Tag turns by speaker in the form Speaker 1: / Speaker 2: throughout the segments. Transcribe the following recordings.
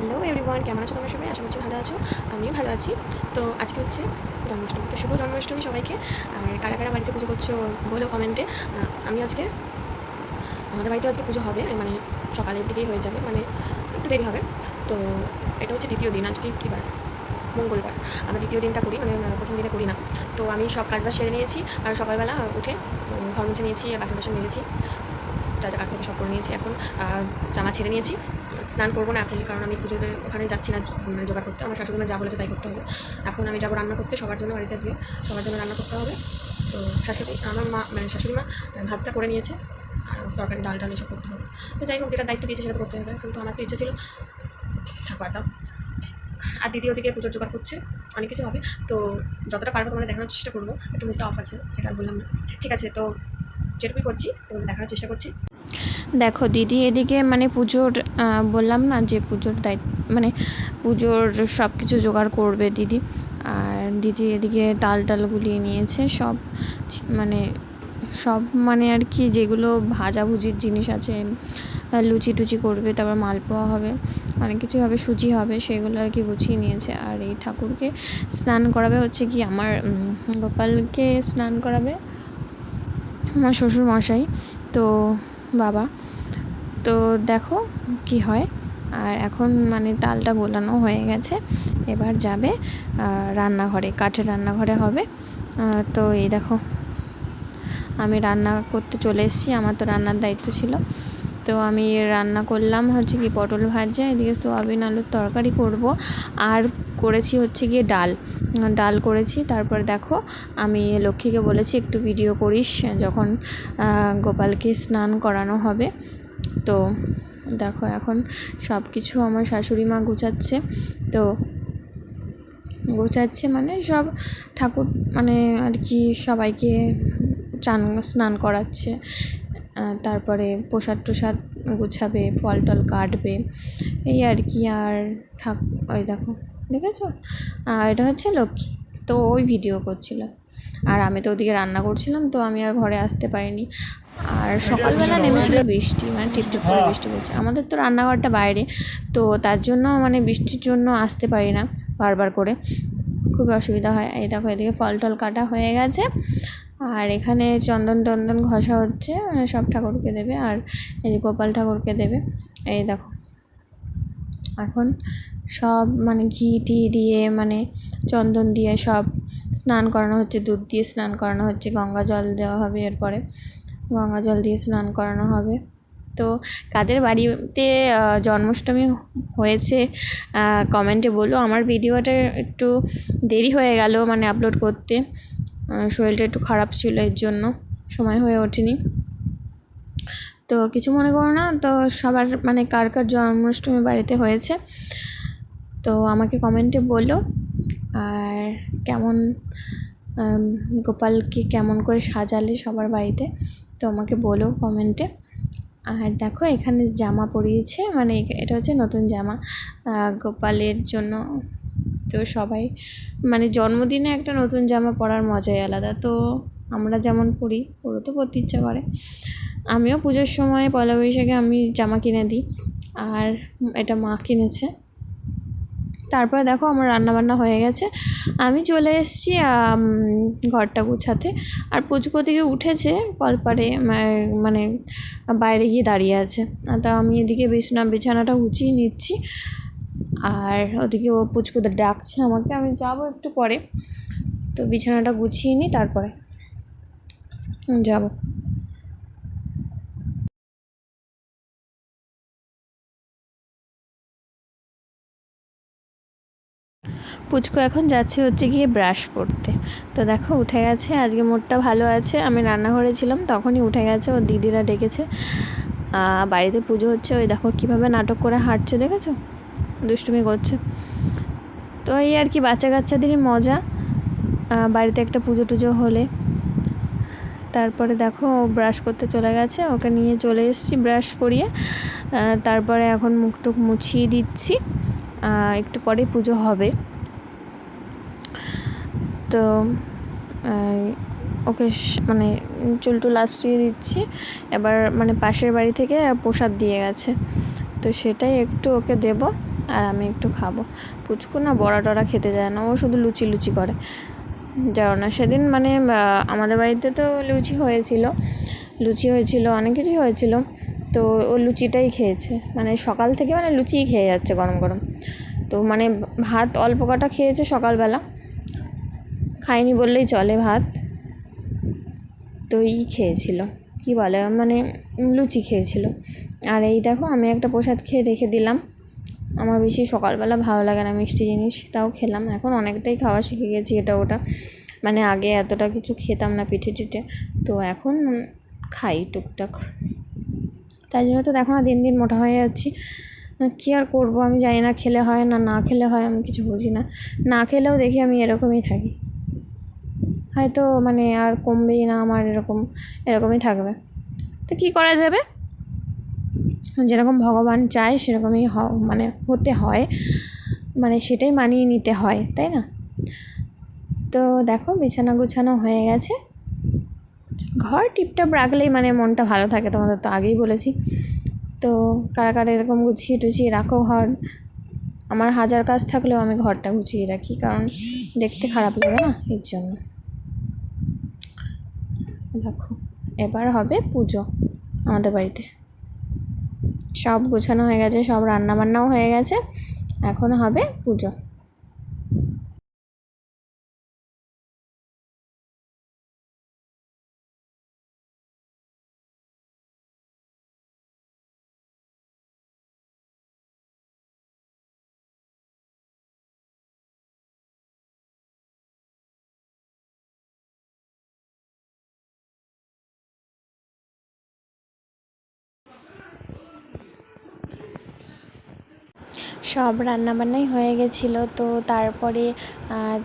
Speaker 1: Hello everyone, কেমন আছো তোমরা সবাই? আশা করছি ভালো আছো, আমিও ভালো আছি। তো আজকে হচ্ছে জন্মাষ্টমী তো শুভ জন্মাষ্টমী সবাইকে। আর কারা কারা বাড়িতে পুজো করছ বলো কমেন্টে আমি আজকে, আমাদের বাড়িতে আজকে পুজো হবে মানে সকালের দিকেই হয়ে যাবে মানে একটু দেরি হবে। তো এটা হচ্ছে দ্বিতীয় দিন, আজকে কী বার? মঙ্গলবার। আমরা দ্বিতীয় দিনটা করি মানে প্রথম দিনে করি না। তো আমি সব কাজ বাজ সেরে নিয়েছি, আর সকালবেলা উঠে ঘর মুছে নিয়েছি, বাসন টাসন মেরেছি যা যা কাজ থেকে সব করে নিয়েছি এখন জামা ছেড়ে নিয়েছি। স্নান করব না এখন, কারণ আমি পুজোতে ওখানে যাচ্ছি না মানে জোগাড় করতে। আমার শাশুড়ি মা যা বলেছে তাই করতে হবে। এখন আমি যাব রান্না করতে সবার জন্য বাড়িতে আজকে। সবার জন্য রান্না করতে হবে। তো শাশুড়ি, আমার মা মানে শাশুড়ি মা, ভাতটা করে নিয়েছে। আর তরকারি ডাল ডাল এসব করতে হবে। তো যাই হোক, যেটা দায়িত্ব দিয়েছে সেটা করতে হবে। কিন্তু আমার তো ইচ্ছে ছিল থাকবার দাও আর দিদি ওদিকে পুজোর জোগাড় করছে, অনেক কিছু হবে। তো যতটা পারব তোমাদের দেখানোর চেষ্টা করব। একটু মুখটা অফ আছে, সেটা বললাম না। ঠিক আছে, তো যেটুকুই করছি, তোমাদের দেখানোর চেষ্টা করছি।
Speaker 2: দেখো দিদি এদিকে মানে পুজোর বললাম না যে পুজোর দায়িত্ব মানে পুজোর সব কিছু জোগাড় করবে দিদি। আর দিদি এদিকে তাল টাল গুলিয়ে নিয়েছে, সব মানে সব মানে আর কি যেগুলো ভাজাভুজির জিনিস আছে লুচি টুচি করবে, তারপর মালপোয়া হবে, অনেক কিছু হবে, সুজি হবে, সেগুলো আর কি গুছিয়ে নিয়েছে। আর এই ঠাকুরকে স্নান করাবে হচ্ছে কি আমার গোপালকে স্নান করাবে আমার শ্বশুর মশাই তো বাবা। তো দেখো কি হয়। আর এখন মানে তালটা গোলানো হয়ে গেছে। এবার যাবে রান্নাঘরে, কাঠের রান্নাঘরে হবে। তো এই দেখো, আমি রান্না করতে চলে এসেছি। আমার তো রান্নার দায়িত্ব ছিল। তো আমি রান্না করলাম হচ্ছে কি পটল ভাজা, এদিকে সোয়াবিন, আলুর তরকারি করব। আর করেছি হচ্ছে গিয়ে ডাল ডাল করেছি। তারপর দেখো, আমি লক্ষ্মীকে বলেছি, একটু ভিডিও করিস যখন গোপালকে স্নান করানো হবে। তো দেখো এখন সব কিছু আমার শাশুড়ি মা গুছাচ্ছে। তো গোছাচ্ছে মানে সব ঠাকুর মানে আর কি সবাইকে চান, স্নান করাচ্ছে। তারপরে প্রসাদ টসাদ গুছাবে, ফল টল কাটবে। এই আর কি, আর ঠাক, ওই দেখো। দেখেছ? আর এটা হচ্ছে লক্ষ্মী। তো ওই ভিডিও করছিল। আর আমি তো ওদিকে রান্না করছিলাম, তো আমি আর ঘরে আসতে পারিনি। আর সকালবেলা নেমেছিল বৃষ্টি মানে টিপ টিপ করে বৃষ্টি পড়ছে। আমাদের তো রান্নাঘরটা বাইরে, তো তার জন্য মানে বৃষ্টির জন্য আসতে পারি না বারবার করে। খুবই অসুবিধা হয়। এই দেখো, এদিকে ফল টল কাটা হয়ে গেছে। আর এখানে চন্দন টন্দন ঘষা হচ্ছে মানে সব ঠাকুরকে দেবে। আর এই যে গোপাল ঠাকুরকে দেবে। এই দেখো। এখন সব মানে ঘি, টি দিয়ে মানে চন্দন দিয়ে সব স্নান করানো হচ্ছে, দুধ দিয়ে স্নান করানো হচ্ছে, গঙ্গা জল দেওয়া হবে এরপরে। গঙ্গা জল দিয়ে স্নান করানো হবে। তো কাদের বাড়িতে জন্মাষ্টমী হয়েছে কমেন্টে বলো। আমার ভিডিওটা একটু দেরি হয়ে গেল মানে আপলোড করতে। শরীরটা একটু খারাপ ছিল এর জন্য, সময় হয়ে ওঠেনি। তো কিছু মনে করো না, তো সবার মানে কার কার জন্মাষ্টমী বাড়িতে হয়েছে? তো আমাকে কমেন্টে বলো আর কেমন গোপালকে কেমন করে সাজালে সবার বাড়িতে, তো আমাকে বলো কমেন্টে। আর দেখো এখানে জামা পরিয়েছে মানে এটা হচ্ছে নতুন জামা। গোপালের জন্য তো সবাই মানে জন্মদিনে একটা নতুন জামা পরার মজাই আলাদা। তো আমরা যেমন পরি, ওরও তো পরতে ইচ্ছা করে। আমিও পুজোর সময় পয়লা বৈশাখে আমি জামা কিনে দিই, আর এটা মা কিনেছে। তারপরে দেখো আমার রান্নাবান্না হয়ে গেছে। আমি চলে এসেছি ঘরটা গুছাতে। আর পুচকো দিকে উঠেছে কলপারে মানে বাইরে গিয়ে দাঁড়িয়ে আছে। তা আমি এদিকে বিছানা, বিছানাটা গুছিয়ে নিচ্ছি। আর ওদিকে ও পুচকো ডাকছে আমাকে, আমি যাব একটু পরে। তো বিছানাটা গুছিয়ে নিই, তারপরে যাব। পুচকু এখন যাচ্ছে হচ্ছে গিয়ে ব্রাশ করতে। তো দেখো উঠে গেছে, আজকে মোডটা ভালো আছে। আমি রান্নাঘরে ছিলাম, তখনই উঠে গেছে, ওর দিদিরা ডেকেছে। বাড়িতে পুজো হচ্ছে, ওই দেখো কীভাবে নাটক করে হাঁটছে, দেখেছ? দুষ্টুমি করছে। তো এই আর কি বাচ্চা কাচ্চাদেরই মজা বাড়িতে একটা পুজো টুজো হলে। তারপরে দেখো ও ব্রাশ করতে চলে গেছে, ওকে নিয়ে চলে এসেছি ব্রাশ করিয়ে। তারপরে এখন মুখ টুক মুছিয়ে দিচ্ছি। একটু পরেই পুজো হবে। তো ওকে মানে চুল টুল আশ্রিয়ে দিচ্ছি। এবার মানে পাশের বাড়ি থেকে প্রসাদ দিয়ে গেছে। তো সেটাই একটু ওকে দেব আর আমি একটু খাব। পুচকু না বড়া টড়া খেতে যায় না, ও শুধু লুচি লুচি করে। যাও না, সেদিন মানে আমাদের বাড়িতে তো লুচি হয়েছিল। লুচি হয়েছিল, অনেক কিছুই হয়েছিল। তো ও লুচিটাই খেয়েছে। মানে সকাল থেকে মানে লুচিই খেয়ে যাচ্ছে গরম গরম। তো মানে ভাত অল্প কটা খেয়েছে সকালবেলা। খায়নি বললেই চলে ভাত। তো ই খেয়েছিল। কী বলে? মানে লুচি খেয়েছিল। আর এই দেখো, আমি একটা প্রসাদ খেয়ে রেখে দিলাম। আমার বেশি সকালবেলা ভালো লাগে না মিষ্টি জিনিস, তাও খেলাম। এখন অনেকটাই খাওয়া শিখে গেছি এটা ওটা। মানে আগে এতটা কিছু খেতাম না পিঠে টিঠে। তো এখন খাই টুকটাক। তাই জন্য তো দেখো না, দিন দিন মোটা হয়ে যাচ্ছি। কী আর করব? আমি জানি না খেলে হয় না না খেলে হয়, আমি কিছু বুঝি না। না খেলেও দেখি আমি এরকমই থাকি। হয়তো মানে আর কমবেই না আমার এরকম, এরকমই থাকবে। তো কী করা যাবে? যেরকম ভগবান চায় সেরকমই হ মানে হতে হয়। মানে সেটাই মানিয়ে নিতে হয়, তাই না? তো দেখো, বিছানা গুছানো হয়ে গেছে। ঘর টিপটাপ রাখলেই মানে মনটা ভালো থাকে, তোমাদের তো আগেই বলেছি। তো কারা কারা এরকম গুছিয়ে টুছিয়ে রাখো ঘর। আমার হাজার কাজ থাকলেও আমি ঘরটা গুছিয়ে রাখি, কারণ দেখতে খারাপ লাগে না এর জন্য। দেখো, এবার হবে পুজো আমাদের বাড়িতে। সব গোছানো হয়ে গেছে, সব রান্নাবান্নাও হয়ে গেছে, এখন হবে পুজো। সব রান্নাবান্নাই হয়ে গেছিল। তো তারপরে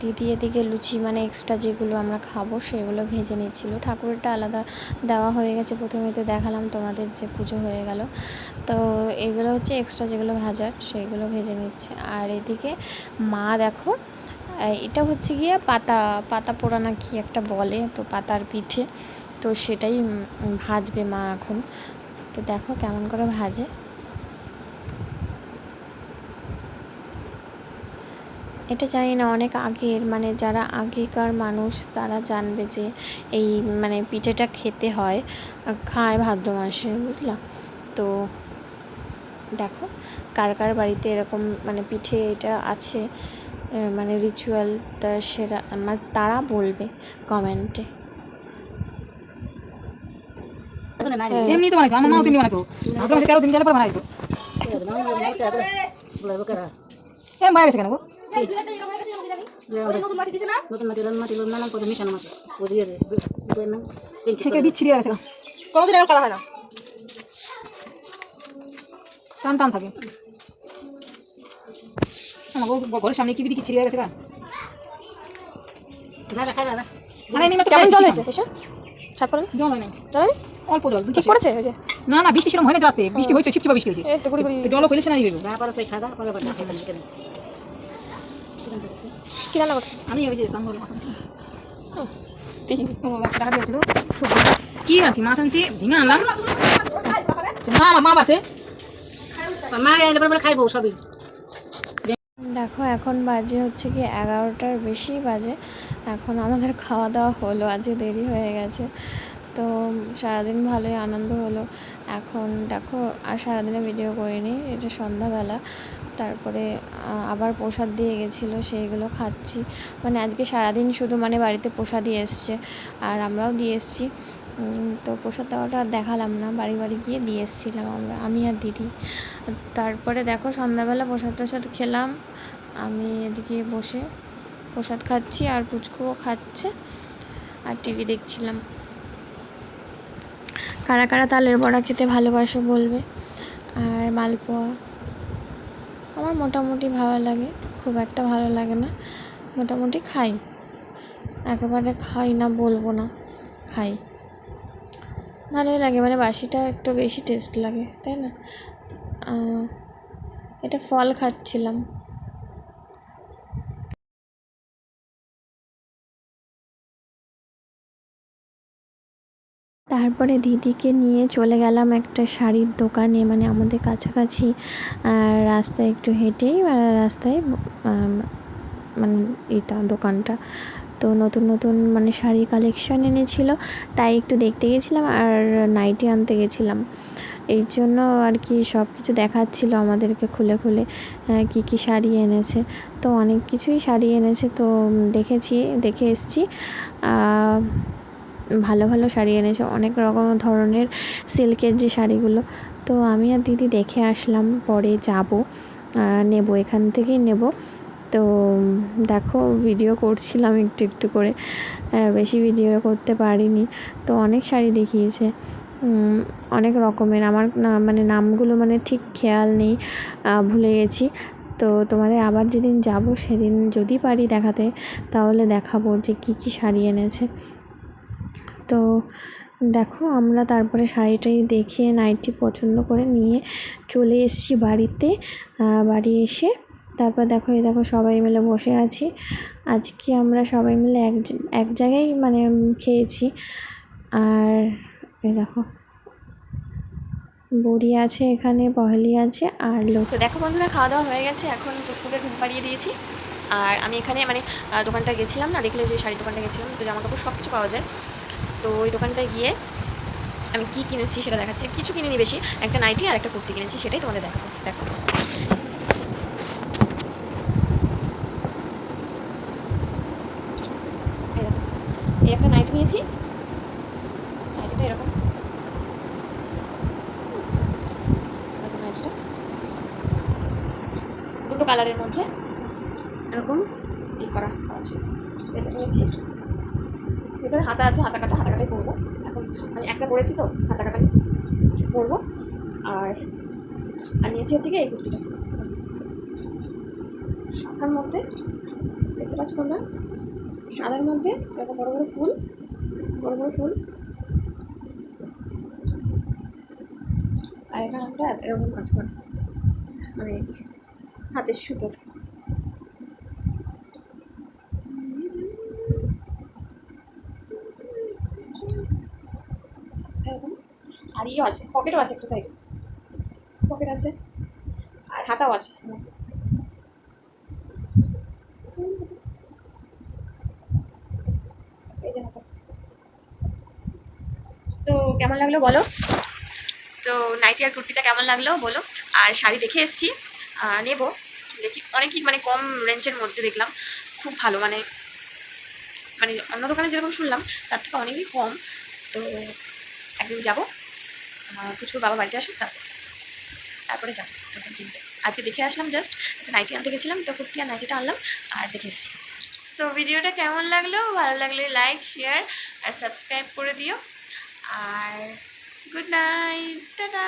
Speaker 2: দিদি এদিকে লুচি মানে এক্সট্রা যেগুলো আমরা খাব সেগুলো ভেজে নিচ্ছিলো। ঠাকুরেরটা আলাদা দেওয়া হয়ে গেছে। প্রথমে তো দেখালাম তোমাদের যে পুজো হয়ে গেল। তো এগুলো হচ্ছে এক্সট্রা যেগুলো ভাজার, সেগুলো ভেজে নিচ্ছে। আর এদিকে মা দেখো এটা হচ্ছে গিয়ে পাতা পাতা পোড়া না কি একটা বলে, তো পাতার পিঠে। তো সেটাই ভাজবে মা এখন। তো দেখো কেমন করে ভাজে। এটা জানি না অনেক আগের মানে যারা আগেকার মানুষ তারা জানবে যে এই মানে পিঠেটা খেতে হয় খায় ভাদ্র মাসে বুঝলা? তো দেখো কার কার বাড়িতে এরকম মানে পিঠে এটা আছে মানে রিচুয়াল তা সেটা আমার তারা বলবে কমেন্টে
Speaker 3: এমনি তো বানাইতো আমার মাও তেমনি বানাইতো। ভাদ্র মাসে তেরো দিন গেলে পরে বানাইতো এ মারা গেছে কেন গো?
Speaker 4: নতুন মাটি লাল মাটি লাল নানান পদে মিশানো মাটি বুঝিয়ে দে দুই নাম তিনটে
Speaker 3: থেকে বিচ্ছিরি
Speaker 1: কোনোদিন এরকম করা হয় না।
Speaker 3: টান টান থাকে। আমার ঘরের সামনে কি ছিড়ে গেছে গা?
Speaker 4: খাই দাদা
Speaker 3: মানে এমনি
Speaker 1: কেমন
Speaker 3: খাইছি।
Speaker 1: জল হয়েছে? এসে। সাফ
Speaker 3: জল হয় নাই
Speaker 1: জল?
Speaker 3: অল্প জল
Speaker 1: ঠিক করেছে ওই যে।
Speaker 3: না না বৃষ্টি সেরকম হয় না রাতে। বৃষ্টি হয়েছে ছিপছিপা বৃষ্টি হয়েছে। জলও কইলে না
Speaker 1: কি রান্না করছ
Speaker 3: আমি ওই যে কি আনছি মাছ আনছি ঝিঙা আনলাম মা আছে
Speaker 4: মা এলে খাইবো সবই
Speaker 2: দেখো এখন বাজে হচ্ছে কি এগারোটার বেশি বাজে এখন আমাদের খাওয়া দাওয়া হলো আজকে দেরি হয়ে গেছে তো সারাদিন ভালোই আনন্দ হলো এখন দেখো আর সারাদিনে ভিডিও করিনি এটা সন্ধ্যাবেলা তারপরে আবার প্রসাদ দিয়ে গেছিল, সেইগুলো খাচ্ছি। মানে আজকে সারাদিন শুধু মানে বাড়িতে প্রসাদই এসছে, আর আমরাও দিয়ে এসছি। তো প্রসাদ দেওয়াটা দেখালাম না, বাড়ি বাড়ি গিয়ে দিয়ে এসেছিলাম আমরা, আমি আর দিদি। তারপরে দেখো সন্ধ্যাবেলা প্রসাদ টসাদ খেলাম, আমি এদিকে বসে প্রসাদ খাচ্ছি আর পুচকুও খাচ্ছে, আর টিভি দেখছিলাম। কারা কারা তালের বড়া খেতে ভালোবাসো বলবে, আর মালপোয়া। আমার মোটামুটি ভালো লাগে, খুব একটা ভালো লাগে না। মোটামুটি খাই। একেবারে খাই না বলব না, খাই। ভালোই লাগে মানে বাসিটা একটু বেশি টেস্ট লাগে, তাই না? এটা ফল খাচ্ছিলাম। তারপরে দিদিকে নিয়ে চলে গেলাম একটা শাড়ির দোকানে মানে আমাদের কাছাকাছি রাস্তায় একটু হেঁটেই রাস্তায় মানে এটা দোকানটা। তো নতুন নতুন মানে শাড়ি কালেকশন এনেছিল, তাই একটু দেখতে গেছিলাম আর নাইটি আনতে গেছিলাম। এই জন্য আর কি সব কিছু দেখাচ্ছিল আমাদেরকে খুলে খুলে কী কী শাড়ি এনেছে। তো অনেক কিছুই শাড়ি এনেছে, তো দেখেছি, দেখে এসছি। ভালো ভালো শাড়ি এনেছে, অনেক রকম ধরনের সিল্কের যে শাড়িগুলো। তো আমি আর দিদি দেখে আসলাম, পরে যাব নেব, এখান থেকেই নেব। তো দেখো ভিডিও করছিলাম একটু একটু করে বেশি ভিডিও করতে পারিনি। তো অনেক শাড়ি দেখিয়েছে অনেক রকমের। আমার মানে নামগুলো মানে ঠিক খেয়াল নেই ভুলে গেছি। তো তোমাদের আবার যেদিন যাব, সেদিন যদি পারি দেখাতে, তাহলে দেখাবো যে কী কী শাড়ি এনেছে। তো দেখো আমরা তারপরে শাড়িটাই দেখে নাইটটি পছন্দ করে নিয়ে চলে এসেছি বাড়িতে বাড়ি এসে। তারপর দেখো, এই দেখো সবাই মিলে বসে আছি। আজকে আমরা সবাই মিলে এক এক জায়গায় মানে খেয়েছি। আর এই দেখো, বুড়ি আছে এখানে, পহেলি আছে আর লোক।
Speaker 1: দেখো বন্ধুরা, খাওয়া দাওয়া হয়ে গেছে। এখন পুচকুকে ঘুম পাড়িয়ে দিয়েছি। আর আমি এখানে মানে দোকানটা গেছিলাম না, দেখলে যে শাড়ির দোকানটা গেছিলাম, তো জামা কাপড় সব কিছু পাওয়া যায়। তো ওই দোকানটায় গিয়ে আমি কী কিনেছি সেটা দেখাচ্ছি। কিছু কিনিনি বেশি, একটা নাইটি আর একটা কুর্তি কিনেছি, সেটাই তোমাদের দেখাবো। দেখো। এই একটা নাইটি নিয়েছি। নাইটিটা এরকম। দুটো কালারের মধ্যে এরকম ই করা আছে এটা নিয়েছি। ভিতরে হাতা আছে, হাতা কাটা, হাতা কাটাই পরবো এখন মানে একটা পরেছি তো, হাতা কাটা পরবো আর আর নিয়েছি হচ্ছে কি এই কুর্তিটা। শাখার মধ্যে, দেখতে পাচ্ছ তোমরা সাদার মধ্যে এরকম বড় বড় ফুল, বড় বড় ফুল। আর এখানে আমরা এরকম কাজ করা মানে হাতের সুতোর এরকম আর ইয়ে আছে পকেটও আছে একটা সাইডে পকেট আছে, আর হাতাও আছে। তো কেমন লাগল বলো? তো নাইটি আর কুর্তিটা কেমন লাগল বলো? আর শাড়ি দেখে এসছি নেব। দেখি, অনেকই মানে কম রেঞ্জের মধ্যে দেখলাম। খুব ভালো মানে মানে অন্য দোকানে যেরকম শুনলাম, তার থেকে অনেকই কম। তো একদিন যাব। কিছু বাবা বাড়িতে আসুক, তারপর তারপরে যাব দোকান কিনতে। আজকে দেখে আসলাম জাস্ট একটা নাইটি আনতে গেছিলাম, তো কুর্তি আর নাইটিটা আনলাম আর দেখে এসেছি। সো ভিডিওটা কেমন লাগল? ভালো লাগলে লাইক শেয়ার আর সাবস্ক্রাইব করে দিও। আর গুড নাইট টাটা